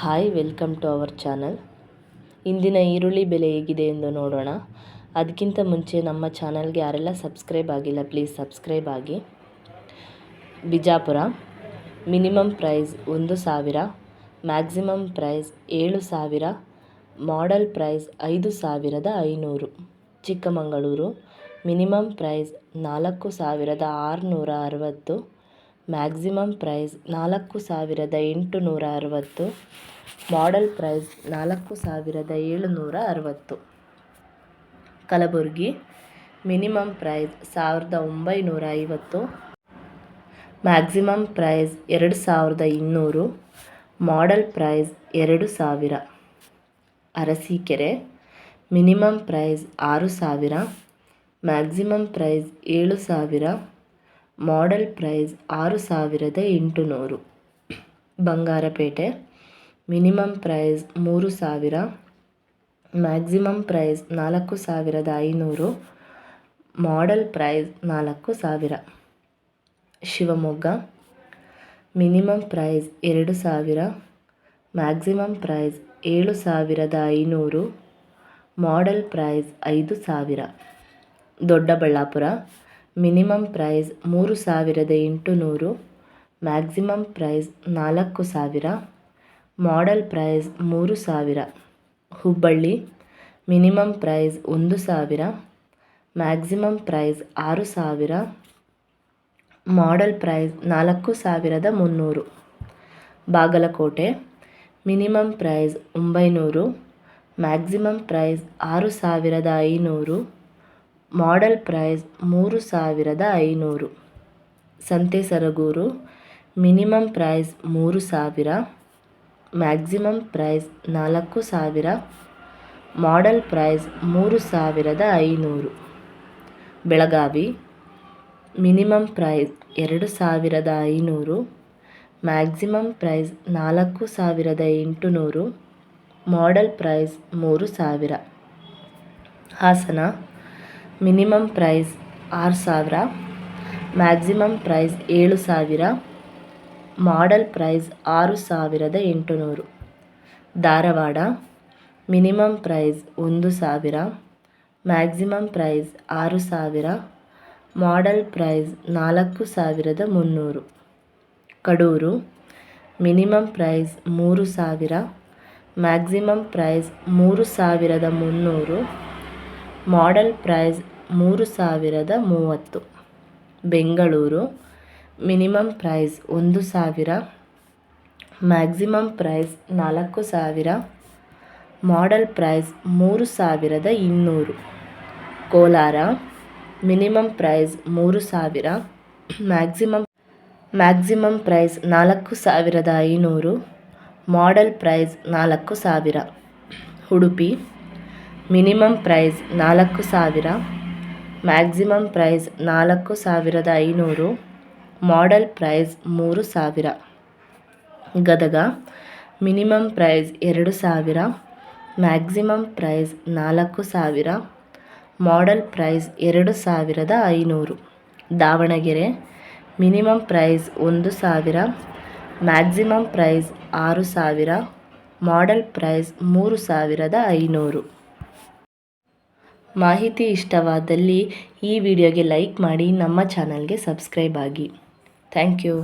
Hi welcome to our channel ಇಂದಿನ ಈರುಳ್ಳಿ ಬೆಲೆ ಹೇಗಿದೆ ಎಂದು ನೋಡೋಣ. ಅದಕ್ಕಿಂತ ಮುಂಚೆ ನಮ್ಮ ಚಾನಲ್ಗೆ ಯಾರೆಲ್ಲ ಸಬ್ಸ್ಕ್ರೈಬ್ ಆಗಿಲ್ಲ ಪ್ಲೀಸ್ ಸಬ್ಸ್ಕ್ರೈಬ್ ಆಗಿ. ಬಿಜಾಪುರ ಮಿನಿಮಮ್ ಪ್ರೈಸ್ ಒಂದು ಸಾವಿರ ಮ್ಯಾಕ್ಸಿಮಮ್ ಪ್ರೈಸ್ ಏಳು ಸಾವಿರ ಮಾಡೆಲ್ ಪ್ರೈಸ್ ಐದು ಸಾವಿರದ ಐನೂರು. ಚಿಕ್ಕಮಗಳೂರು ಮಿನಿಮಮ್ ಪ್ರೈಸ್ ನಾಲ್ಕು ಸಾವಿರದ ಆರುನೂರ ಅರವತ್ತು ಮ್ಯಾಕ್ಸಿಮಮ್ ಪ್ರೈಸ್ ನಾಲ್ಕು ಸಾವಿರದ ಎಂಟುನೂರ ಅರವತ್ತು, ಮಾಡೆಲ್ ಪ್ರೈಸ್ ನಾಲ್ಕು ಸಾವಿರದ ಏಳುನೂರ ಅರವತ್ತು. ಕಲಬುರಗಿ, ಮಿನಿಮಮ್ ಪ್ರೈಸ್ ಸಾವಿರದ ಒಂಬೈನೂರ ಐವತ್ತು, ಮ್ಯಾಕ್ಸಿಮಮ್ ಪ್ರೈಸ್ ಎರಡು ಸಾವಿರದ ಇನ್ನೂರು, ಮಾಡೆಲ್ ಪ್ರೈಸ್ ಎರಡು ಸಾವಿರ. ಅರಸೀಕೆರೆ, ಮಿನಿಮಮ್ ಪ್ರೈಸ್ ಆರು ಸಾವಿರ, ಮ್ಯಾಕ್ಸಿಮಮ್ ಪ್ರೈಸ್ ಏಳು ಸಾವಿರ ಮಾಡೆಲ್ ಪ್ರೈಸ್ ಆರು ಸಾವಿರದ ಎಂಟುನೂರು. ಬಂಗಾರಪೇಟೆ ಮಿನಿಮಮ್ ಪ್ರೈಸ್ ಮೂರು ಸಾವಿರ ಮ್ಯಾಕ್ಸಿಮಮ್ ಪ್ರೈಸ್ ನಾಲ್ಕು ಸಾವಿರದ ಐನೂರು ಮಾಡೆಲ್ ಪ್ರೈಸ್ ನಾಲ್ಕು ಸಾವಿರ. ಶಿವಮೊಗ್ಗ ಮಿನಿಮಮ್ ಪ್ರೈಸ್ ಎರಡು ಸಾವಿರ ಮ್ಯಾಕ್ಸಿಮಮ್ ಪ್ರೈಸ್ ಏಳು ಸಾವಿರದ ಐನೂರು ಮಾಡೆಲ್ ಪ್ರೈಸ್ ಐದು ಸಾವಿರ. ದೊಡ್ಡಬಳ್ಳಾಪುರ ಮಿನಿಮಮ್ ಪ್ರೈಸ್ ಮೂರು ಸಾವಿರದ ಎಂಟುನೂರು, ಮ್ಯಾಕ್ಸಿಮಮ್ ಪ್ರೈಸ್ ನಾಲ್ಕು ಸಾವಿರ, ಮಾಡೆಲ್ ಪ್ರೈಸ್ ಮೂರು ಸಾವಿರ. ಹುಬ್ಬಳ್ಳಿ, ಮಿನಿಮಮ್ ಪ್ರೈಸ್ ಒಂದು ಸಾವಿರ, ಮ್ಯಾಕ್ಸಿಮಮ್ ಪ್ರೈಸ್ ಆರು ಸಾವಿರ, ಮಾಡೆಲ್ ಪ್ರೈಸ್ ನಾಲ್ಕು ಸಾವಿರದ ಮುನ್ನೂರು. ಬಾಗಲಕೋಟೆ, ಮಿನಿಮಮ್ ಪ್ರೈಸ್ ಒಂಬೈನೂರು, ಮ್ಯಾಕ್ಸಿಮಮ್ ಪ್ರೈಸ್ ಆರು ಸಾವಿರದ ಐನೂರು ಮಾಡೆಲ್ ಪ್ರೈಸ್ ಮೂರು ಸಾವಿರದ ಐನೂರು. ಸಂತೆ ಸರಗೂರು ಮಿನಿಮಮ್ ಪ್ರೈಸ್ ಮೂರು ಸಾವಿರ ಮ್ಯಾಕ್ಸಿಮಮ್ ಪ್ರೈಸ್ ನಾಲ್ಕು ಸಾವಿರ ಮಾಡೆಲ್ ಪ್ರೈಸ್ ಮೂರು ಸಾವಿರದ ಐನೂರು. ಬೆಳಗಾವಿ ಮಿನಿಮಮ್ ಪ್ರೈಸ್ ಎರಡು ಸಾವಿರದ ಐನೂರು ಮ್ಯಾಕ್ಸಿಮಮ್ ಪ್ರೈಸ್ ನಾಲ್ಕು ಸಾವಿರದ ಎಂಟುನೂರು ಮಾಡೆಲ್ ಪ್ರೈಸ್ ಮೂರು ಸಾವಿರ. ಹಾಸನ ಮಿನಿಮಮ್ ಪ್ರೈಸ್ ಆರು ಸಾವಿರ, ಮ್ಯಾಕ್ಸಿಮಮ್ ಪ್ರೈಸ್ ಏಳು ಸಾವಿರ, ಮಾಡೆಲ್ ಪ್ರೈಸ್ ಆರು ಸಾವಿರದ ಎಂಟುನೂರು. ಧಾರವಾಡ, ಮಿನಿಮಮ್ ಪ್ರೈಸ್ ಒಂದು ಸಾವಿರ, ಮ್ಯಾಕ್ಸಿಮಮ್ ಪ್ರೈಸ್ ಆರು ಸಾವಿರ, ಮಾಡೆಲ್ ಪ್ರೈಸ್ ನಾಲ್ಕು ಸಾವಿರದ ಮುನ್ನೂರು. ಕಡೂರು, ಮಿನಿಮಮ್ ಪ್ರೈಸ್ ಮೂರು ಸಾವಿರ, ಮ್ಯಾಕ್ಸಿಮಮ್ ಪ್ರೈಸ್ ಮೂರು ಸಾವಿರದ ಮುನ್ನೂರು ಮಾಡೆಲ್ ಪ್ರೈಸ್ ಮೂರು ಸಾವಿರದ ಮೂವತ್ತು. ಬೆಂಗಳೂರು, ಮಿನಿಮಮ್ ಪ್ರೈಸ್ ಒಂದು ಸಾವಿರ, ಮ್ಯಾಕ್ಸಿಮಮ್ ಪ್ರೈಸ್ ನಾಲ್ಕು ಸಾವಿರ, ಮಾಡೆಲ್ ಪ್ರೈಸ್ ಮೂರು ಸಾವಿರದ ಇನ್ನೂರು. ಕೋಲಾರ, ಮಿನಿಮಮ್ ಪ್ರೈಸ್ ಮೂರು ಸಾವಿರ, ಮ್ಯಾಕ್ಸಿಮಮ್ ಮ್ಯಾಕ್ಸಿಮಮ್ ಪ್ರೈಸ್ ನಾಲ್ಕು ಸಾವಿರದ ಐನೂರು, ಮಾಡೆಲ್ ಪ್ರೈಸ್ ನಾಲ್ಕು ಸಾವಿರ. ಉಡುಪಿ ಮಿನಿಮಮ್ ಪ್ರೈಸ್ ನಾಲ್ಕು ಸಾವಿರ, ಮ್ಯಾಕ್ಸಿಮಮ್ ಪ್ರೈಸ್ ನಾಲ್ಕು ಸಾವಿರದ ಐನೂರು, ಮಾಡಲ್ ಪ್ರೈಸ್ ಮೂರು ಸಾವಿರ. ಗದಗ, ಮಿನಿಮಮ್ ಪ್ರೈಸ್ ಎರಡು ಸಾವಿರ, ಮ್ಯಾಕ್ಸಿಮಮ್ ಪ್ರೈಸ್ ನಾಲ್ಕು ಸಾವಿರ, ಮಾಡೆಲ್ ಪ್ರೈಸ್ ಎರಡು ಸಾವಿರದ ಐನೂರು. ದಾವಣಗೆರೆ, ಮಿನಿಮಮ್ ಪ್ರೈಸ್ ಒಂದು ಸಾವಿರ, ಮ್ಯಾಕ್ಸಿಮಮ್ ಪ್ರೈಸ್ ಆರು ಸಾವಿರ, ಮಾಡೆಲ್ ಪ್ರೈಸ್ ಮೂರು ಸಾವಿರದ ಐನೂರು. ಮಾಹಿತಿ ಇಷ್ಟವಾದಲ್ಲಿ ಈ ವಿಡಿಯೋಗೆ ಲೈಕ್ ಮಾಡಿ ನಮ್ಮ ಚಾನಲ್ಗೆ ಸಬ್ಸ್ಕ್ರೈಬ್ ಆಗಿ. Thank you.